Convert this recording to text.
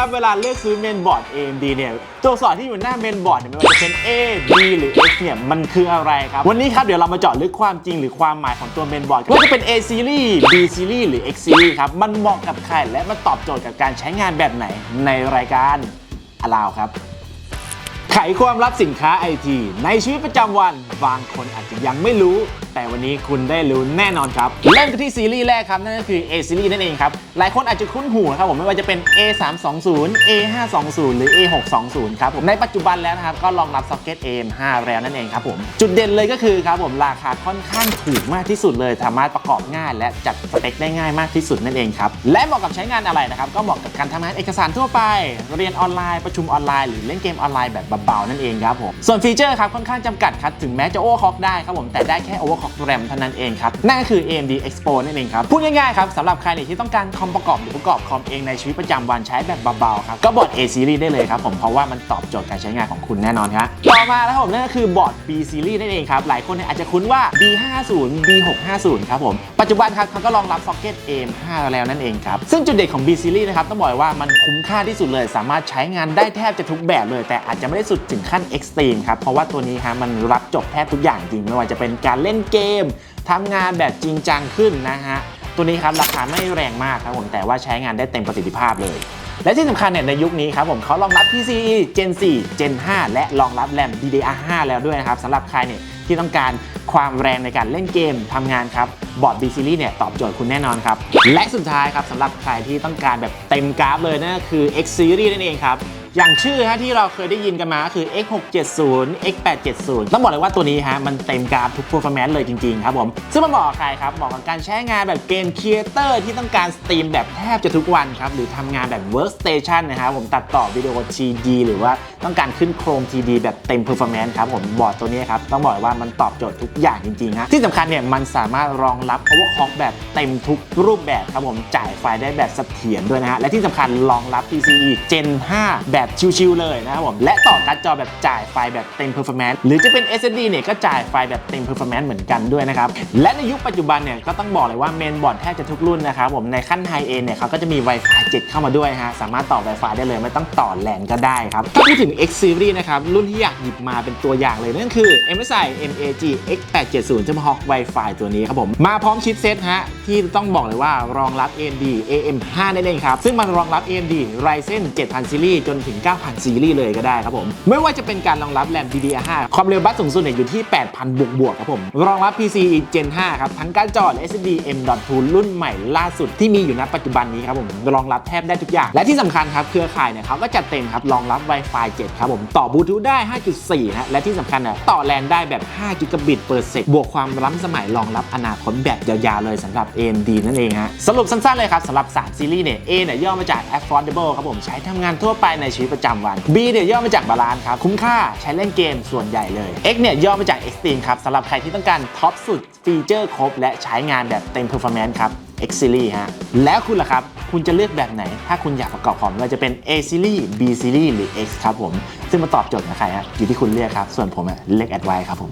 ครับเวลาเลือกซื้อเมนบอร์ด AMD เนี่ยตัวอักษรที่อยู่หน้าเมนบอร์ดเนี่ยไม่ว่าจะเป็น A B หรือ X เนี่ยมันคืออะไรครับ วันนี้ครับเดี๋ยวเรามาเจาะลึกความจริงหรือความหมายของตัวเมนบอร์ดว่าจะเป็น A series B series หรือ X series ครับมันเหมาะกับใครและมันตอบโจทย์กับการใช้งานแบบไหนในรายการอลาวครับไขความลับสินค้าไอทีในชีวิตประจำวันบางคนอาจจะยังไม่รู้ แต่วันนี้คุณได้รู้แน่นอนครับ เริ่มกันที่ซีรีส์แรกครับ นั่นก็คือ A series นั่นเองครับ หลายคนอาจจะคุ้นหูนะครับผมไม่ว่าจะเป็น A 3 2 0 A 5 2 0หรือ A 6 2 0ครับผมในปัจจุบันแล้วนะครับก็รองรับซ็อกเก็ต AM 5แล้วนั่นเองครับผมจุดเด่นเลยก็คือครับผมราคาค่อนข้างถูกมากที่สุดเลย สามารถประกอบง่าย และจัดสเปคได้ง่ายมากที่สุดนั่นเองครับและเหมาะกับใช้งานอะไรนะครับก็เหมาะกับการทำงานเอกสารทั่วไป เรียนออนไลน์ประชุมออนไลน์หรือเล่นเกมออนไลน์แบบเบาๆนั่นเองครับผมส่วนฟีเจอร์ครับค่อนข้างจำกัดครับถึงแม้จะโอเวอร์คล็อกได้ครับผมแต่ได้แค่โอเวอร์คล็อกแรมเท่านั้นเองครับ นั่นก็คือ AMD Expo นั่นเองครับ พูดง่ายๆครับสำหรับใครเนี่ยที่ต้องการคอมประกอบหรือประกอบคอมเองในชีวิตประจำวันใช้แบบเบาๆครับก็บอร์ด A series ได้เลยครับผมเพราะว่ามันตอบโจทย์การใช้งานของคุณแน่นอนครับต่อมาแล้วครับผมนั่นก็คือบอร์ด B series นั่นเองครับหลายคนเนี่ยอาจจะคุ้นว่า B50 B650 ครับผมปัจจุบันครับเขาก็รองรับซ็อกเก็ต AM5 แล้วนั่นเองครับซึ่งจุดเด่นของ B series นะครับต้องบอกว่ามันคุ้มค่าที่สุดเลย สามารถใช้งานได้แทบจะทุกแบบเลย แต่อาจจะไม่ได้สุดถึงขั้น Extreme ครับเพราะว่าตัวนี้ฮะมันรับจบแทบทุกอย่างจริงไม่ว่าจะเป็นการเล่นเกมทำงานแบบจริงจังขึ้นนะฮะ ตัวนี้ครับราคาไม่แรงมากครับผมแต่ว่าใช้งานได้เต็มประสิทธิภาพเลย และที่สำคัญเนี่ยในยุคนี้ครับผมเขารองรับ PCIe Gen 4 Gen 5 และรองรับแรม DDR5 แล้วด้วยนะครับสำหรับใครเนี่ยที่ต้องการความแรงในการเล่นเกมทำงานครับบอร์ด B Series เนี่ยตอบโจทย์คุณแน่นอนครับ และสุดท้ายครับสำหรับใครที่ต้องการแบบเต็มกราฟเลยนั่นก็คือ X Series นั่นเองครับ อย่างชื่อฮะที่เราเคยได้ยินกันมาก็คือ X670 X870 ต้องบอกเลยว่าตัวนี้ฮะมันเต็มกราฟทุก performance เลยจริงๆครับผม ซึ่งมันเหมาะกับใครครับเหมาะกับการใช้งานแบบเกมครีเอเตอร์ที่ต้องการสตรีมแบบแทบจะทุกวันครับหรือทำงานแบบ workstation นะครับผมตัดต่อวิดีโอ TD หรือว่าต้องการขึ้นโครง TD แบบเต็ม performance ครับผมบอร์ดตัวนี้ครับต้องบอกเลยว่ามันตอบโจทย์ทุกอย่างจริงๆฮะที่สำคัญเนี่ยมันสามารถรองรับ overclock แบบเต็มทุกรูปแบบครับผมจ่ายไฟได้แบบเสถียรด้วยนะฮะและที่สำคัญรองรับ PCE Gen 5แบบชิวๆเลยนะครับผมและต่อการ์ดจอแบบจ่ายไฟแบบเต็ม performance หรือจะเป็น SSD เนี่ยก็จ่ายไฟแบบเต็ม performance เหมือนกันด้วยนะครับและในยุคปัจจุบันเนี่ยก็ต้องบอกเลยว่าเมนบอร์ดแทบจะทุกรุ่นนะครับผมในขั้นไฮเอ็นเนี่ยเขาก็จะมี Wi-Fi 7 เข้ามาด้วยฮะสามารถต่อ Wi-Fi ได้เลยไม่ต้องต่อแลนก็ได้ครับถ้าพูดถึง X Series นะครับรุ่นที่อยากหยิบมาเป็นตัวอย่างเลยนั่นคือ MSI MAG X870 Tomahawk Wi-Fi ตัวนี้ครับผมมาพร้อมชิปเซตฮะที่ต้องบอกเลยว่ารองรับ AMD AM5 นั่นเองครับซึ่งมันรองรับ AMD Ryzen 7000ซีรีส์จนถึง9000 ซีรีส์เลยก็ได้ครับผม ไม่ว่าจะเป็นการรองรับแรม DDR5 ความเร็วบัสสูงสุดเนี่ยอยู่ที่ 8,000 บวกบวกครับผม รองรับ PCIe Gen 5 ครับ ทั้งการ์ดจอและ SSD M.2 รุ่นใหม่ล่าสุดที่มีอยู่ณปัจจุบันนี้ครับผม รองรับแทบได้ทุกอย่าง และที่สำคัญครับ เครือข่ายเนี่ยเขาก็จัดเต็มครับ รองรับ Wi-Fi 7 ครับผม ต่อบลูทูธได้ 5.4นะและที่สำคัญเนี่ยต่อแลนได้แบบ5กิกะบิต per sec บวกความล้ำสมัยรองรับอนาคตแบบยาวๆเลยสำหรับ AMD นั่นเองฮะสรุปสั้นๆเลยครับสำหรับ3ซีรีส์เนี่ย A เนี่ยย่อมาจาก affordable ครับผมใช้ทำงานทั่วไปในชีวิตประจำวัน B เนี่ยย่อมาจากบาลานซ์ครับ คุ้มค่าใช้เล่นเกมส่วนใหญ่เลย X เนี่ยย่อมาจาก extreme ครับสำหรับใครที่ต้องการท็อปสุดฟีเจอร์ครบ และใช้งานแบบเต็ม performance ครับ X series ฮะ แล้วคุณล่ะครับ คุณจะเลือกแบบไหน ถ้าคุณอยากประกอบคอมไม่ว่าจะเป็น A series B series หรือ X ครับผม ซึ่งมาตอบโจทย์กับใครฮะ อยู่ที่คุณเลือกครับ ส่วนผมอะเลือก Advice ครับผม